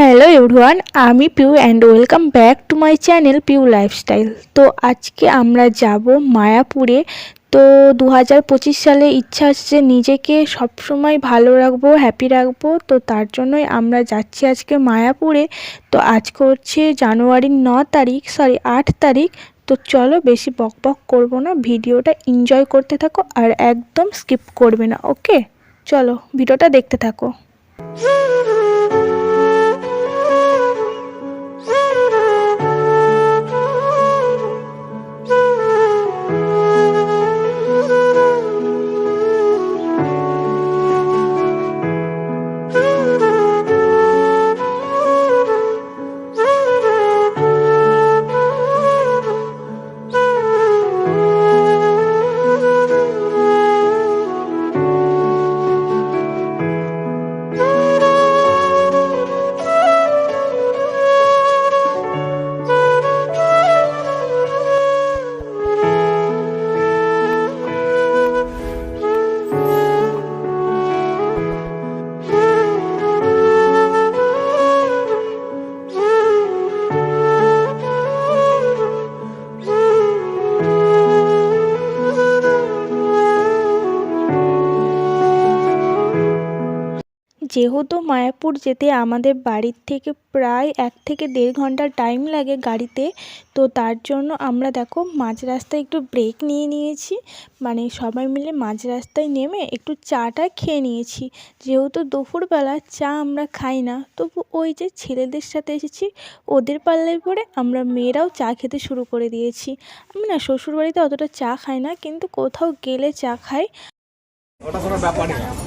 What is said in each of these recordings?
Hello everyone আমি Piu and welcome back to my channel Piu lifestyle তো আজকে আমরা যাব মায়াপুরে। তো দু হাজার পঁচিশ সালে ইচ্ছা আছে নিজেকে সবসময় ভালো রাখব হ্যাপি রাখব। তো তার জন্যই আমরা যাচ্ছি আজকে মায়াপুরে। তো আজকে হচ্ছে জানুয়ারির ন তারিখ সরি আট তারিখ। তো চলো বেশি বক বক করব না, ভিডিওটা এনজয় করতে থাকো আর একদম স্কিপ করবে না ওকে চলো, ভিডিওটা দেখতে থাকো। যেহেতু মায়াপুর যেতে আমাদের বাড়ির থেকে প্রায় এক থেকে দেড় ঘণ্টা টাইম লাগে গাড়িতে, তো তার জন্য আমরা দেখো মাঝ রাস্তায় একটু ব্রেক নিয়ে নিয়েছি। মানে সবাই মিলে মাঝ রাস্তায় নেমে একটু চাটা খেয়ে নিয়েছি। যেহেতু দুপুরবেলা চা আমরা খাই না, তবু ওই যে ছেলেদের সাথে এসেছি, ওদের পাল্লায় পরে আমরা মেয়েরাও চা খেতে শুরু করে দিয়েছি। আমি না শ্বশুরবাড়িতে অতটা চা খাই না, কিন্তু কোথাও গেলে চা খাই। ওটা কোনো ব্যাপার না।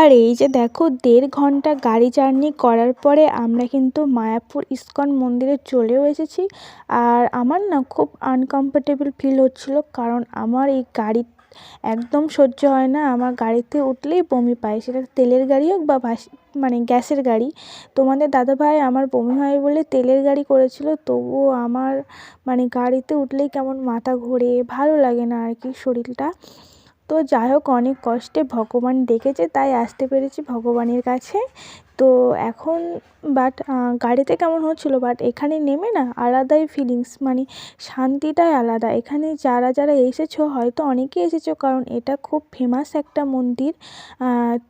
আর এই যে দেখো, দেড় ঘণ্টা গাড়ি জার্নি করার পরে আমরা কিন্তু মায়াপুর ইস্কন মন্দিরে চলেও এসেছি। আর আমার না খুব আনকমফোর্টেবল ফিল হচ্ছিল, কারণ আমার এই গাড়ি একদম সহ্য হয় না। আমার গাড়িতে উঠলেই বমি পায়। সেটা তেলের গাড়ি হোক বা মানে গ্যাসের গাড়ি। তোমাদের দাদাভাই আমার বমি হয় বলে তেলের গাড়ি করেছিল। তবুও আমার মানে গাড়িতে উঠলেই কেমন মাথা ঘোরে, ভালো লাগে না আর কি শরীরটা। তো যাই হোক, অনেক কষ্টে ভগবান ডেকেছে, তাই আসতে পেরেছি ভগবানের কাছে। তো এখন বাট গাড়িতে কেমন হচ্ছিল? বাট এখানে নেমে না আলাদাই ফিলিংস মানে শান্তিটাই আলাদা। এখানে যারা যারা এসেছ, হয়তো অনেকেই এসেছ, কারণ এটা খুব ফেমাস একটা মন্দির।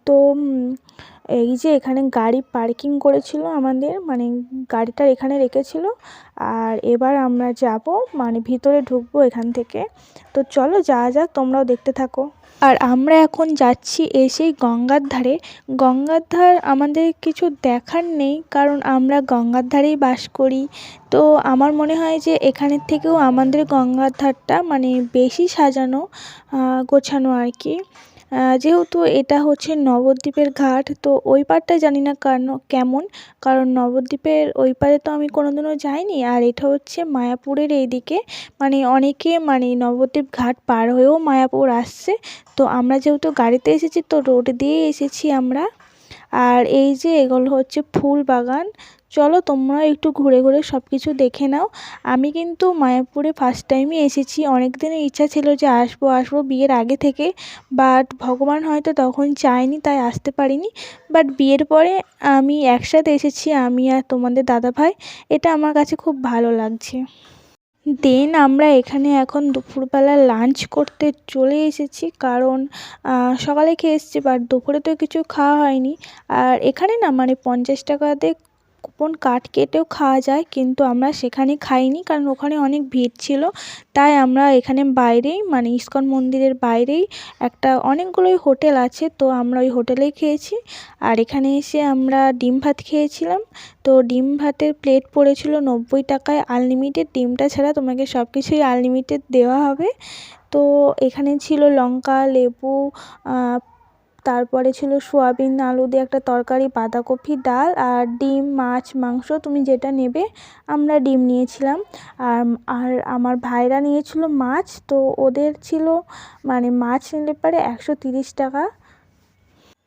তো এই যে এখানে গাড়ি পার্কিং করেছিল আমাদের মানে গাড়িটা এখানে রেখেছিল। আর এবার আমরা যাব মানে ভিতরে ঢুকবো এখান থেকে। তো চলো, যাওয়া যাক, তোমরাও দেখতে থাকো। আর আমরা এখন যাচ্ছি এসেই গঙ্গার ধারে। গঙ্গার ধার আমাদের কিছু দেখার নেই, কারণ আমরা গঙ্গার ধারেই বাস করি। তো আমার মনে হয় যে এখানের থেকেও আমাদের গঙ্গার ধারটা মানে বেশি সাজানো গোছানো আর কি। যেহেতু এটা হচ্ছে নবদ্বীপের ঘাট, তো ওই পারটা জানি না কারণ কেমন, কারণ নবদ্বীপের ওই পারে তো আমি কোনোদিনও যাইনি। আর এটা হচ্ছে মায়াপুরের এইদিকে মানে অনেকে মানে নবদ্বীপ ঘাট পার হয়েও মায়াপুর আসছে। তো আমরা যেহেতু গাড়িতে এসেছি, তো রোড দিয়ে এসেছি আমরা। আর এই যে এগুলো হচ্ছে ফুল বাগান। চলো তোমরা একটু ঘুরে ঘুরে সব কিছু দেখে নাও। আমি কিন্তু মায়াপুরে ফার্স্ট টাইমই এসেছি। অনেক দিনের ইচ্ছা ছিল যে আসব আসব বিয়ের আগে থেকে। বাট ভগবান হয়তো তখন চায়নি, তাই আসতে পারিনি। বাট বিয়ের পরে আমি একসাথে এসেছি, আমি আর তোমাদের দাদাভাই। এটা আমার কাছে খুব ভালো লাগছে। দেন আমরা এখানে এখন দুপুরবেলা লাঞ্চ করতে চলে এসেছি কারণ সকালে খেয়ে এসেছি বাট দুপুরে তো কিছু খাওয়া হয়নি। আর এখানে না মানে পঞ্চাশ টাকাতে কুপন কার্ড কেটেও খাওয়া যায়, কিন্তু আমরা সেখানে খাইনি কারণ ওখানে অনেক ভিড় ছিল। তাই আমরা এখানে বাইরেই মানে ইস্কন মন্দিরের বাইরেই একটা অনেকগুলোই হোটেল আছে, তো আমরা ওই হোটেলেই খেয়েছি। আর এখানে এসে আমরা ডিম ভাত খেয়েছিলাম। তো ডিম ভাতের প্লেট পড়েছিল নব্বই টাকায় আনলিমিটেড। ডিমটা ছাড়া তোমাকে সব কিছুই আনলিমিটেড দেওয়া হবে। তো এখানে ছিল লঙ্কা, লেবু তারপরে ছিল সোয়াবিন, আলু দিয়ে একটা তরকারি, বাঁধাকপি, ডাল আর ডিম, মাছ, মাংস। তুমি যেটা নেবে, আমরা ডিম নিয়েছিলাম। আর আর আমার ভাইরা নিয়েছিল মাছ, তো ওদের ছিল মানে মাছ নিলে পারে একশো টাকা।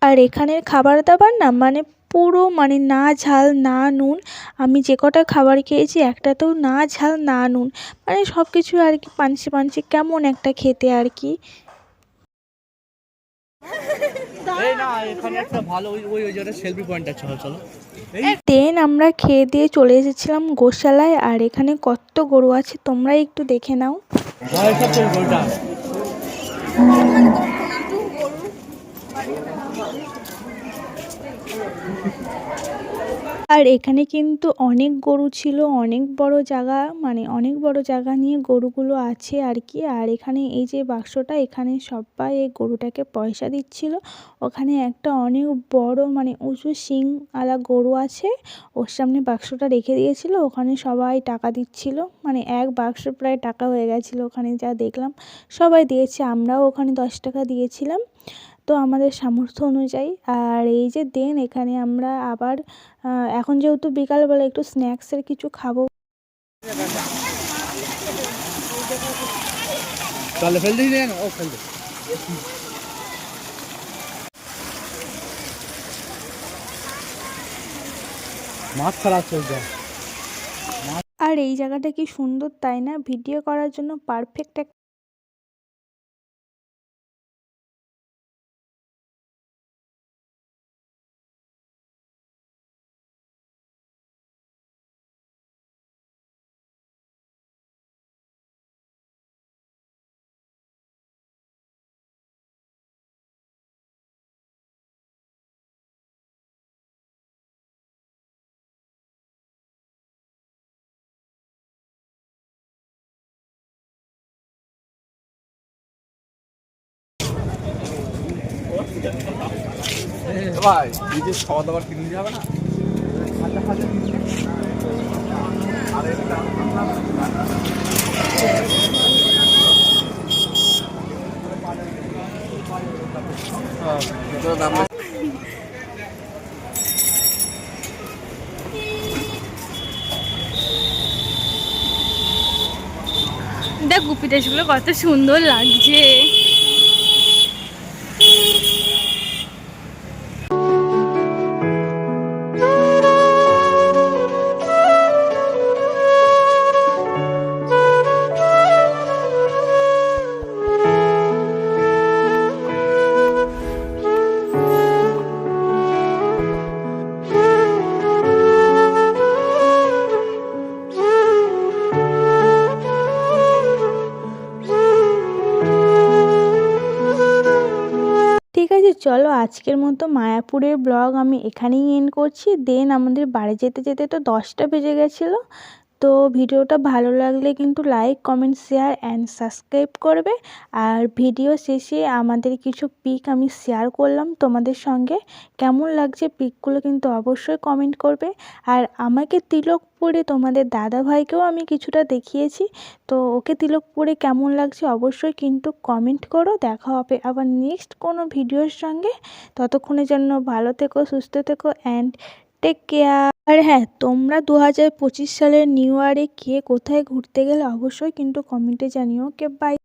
আর এখানের খাবার দাবার না মানে পুরো মানে না ঝাল, না নুন। আমি যে কটা খাবার খেয়েছি, একটাতেও না ঝাল, না নুন। মানে সব কিছু আর কি পাঞ্চে পাঞ্চে কেমন একটা খেতে আর কি। এই না এখানে একটা ভালো ওই ওই ওই জায়গাটা সেলফি পয়েন্ট আছে চলো চলো। দেন আমরা খেয়ে দিয়ে চলে এসেছিলাম গোশালায় আর এখানে কত গরু আছে তোমরা একটু দেখে নাও। আর এখানে কিন্তু অনেক গরু ছিল, অনেক বড় জায়গা মানে অনেক বড় জায়গা নিয়ে গরুগুলো আছে আর কি। আর এখানে এই যে বাক্সটা, এখানে সবাই এই গরুটাকে পয়সা দিচ্ছিল। ওখানে একটা অনেক বড় মানে উঁচু শিং আলা গরু আছে, ওর সামনে বাক্সটা রেখে দিয়েছিল। ওখানে সবাই টাকা দিচ্ছিল মানে এক বাক্স প্রায় টাকা হয়ে গেছিল ওখানে যা দেখলাম। সবাই দিয়েছে, আমরাও ওখানে দশ টাকা দিয়েছিলাম। তো আমাদের সামর্থ্য অনুযায়ী। আর এই যে দেন এখানে আমরা আবার এখন যেহেতু বিকালবেলা একটু স্ন্যাক্সের কিছু খাব। চলে ফেল দিই না ও ফেল মাছ খারাপ চলছে আর এই জায়গাটা কি সুন্দর তাই না? ভিডিও করার জন্য পারফেক্ট ভাই খাওয়া দাওয়ার কিনে যাবে না? দেখ গুপিটাসগুলো কত সুন্দর লাগছে। চলো আজকের মতো মায়াপুরের ব্লগ আমি এখানেই এন্ড করছি। দেন আমাদের বাড়ি যেতে যেতে তো দশটা বেজে গেছিল। তো ভিডিওটা ভালো লাগলে কিন্তু like, comment, share and subscribe করবে। আর ভিডিও শেষে আমাদের কিছু পিক আমি শেয়ার করলাম তোমাদের সঙ্গে। কেমন লাগছে পিকগুলো কিন্তু অবশ্যই কমেন্ট করবে। আর আমাকে তিলক পরে তোমাদের দাদা ভাইকেও আমি কিছুটা দেখিয়েছি। তো ওকে তিলক পরে কেমন লাগছে অবশ্যই কিন্তু কমেন্ট করো। দেখা হবে আবার নেক্সট কোনো ভিডিওর সঙ্গে। ততক্ষণের জন্য ভালো থেকো, সুস্থ থেকো অ্যান্ড টেক কেয়ার আর হ্যাঁ তোমরা দু হাজার পঁচিশ সালের নিউ ইয়ারে কে কোথায় ঘুরতে গেলে অবশ্যই কিন্তু কমেন্টে জানিও। কে বাই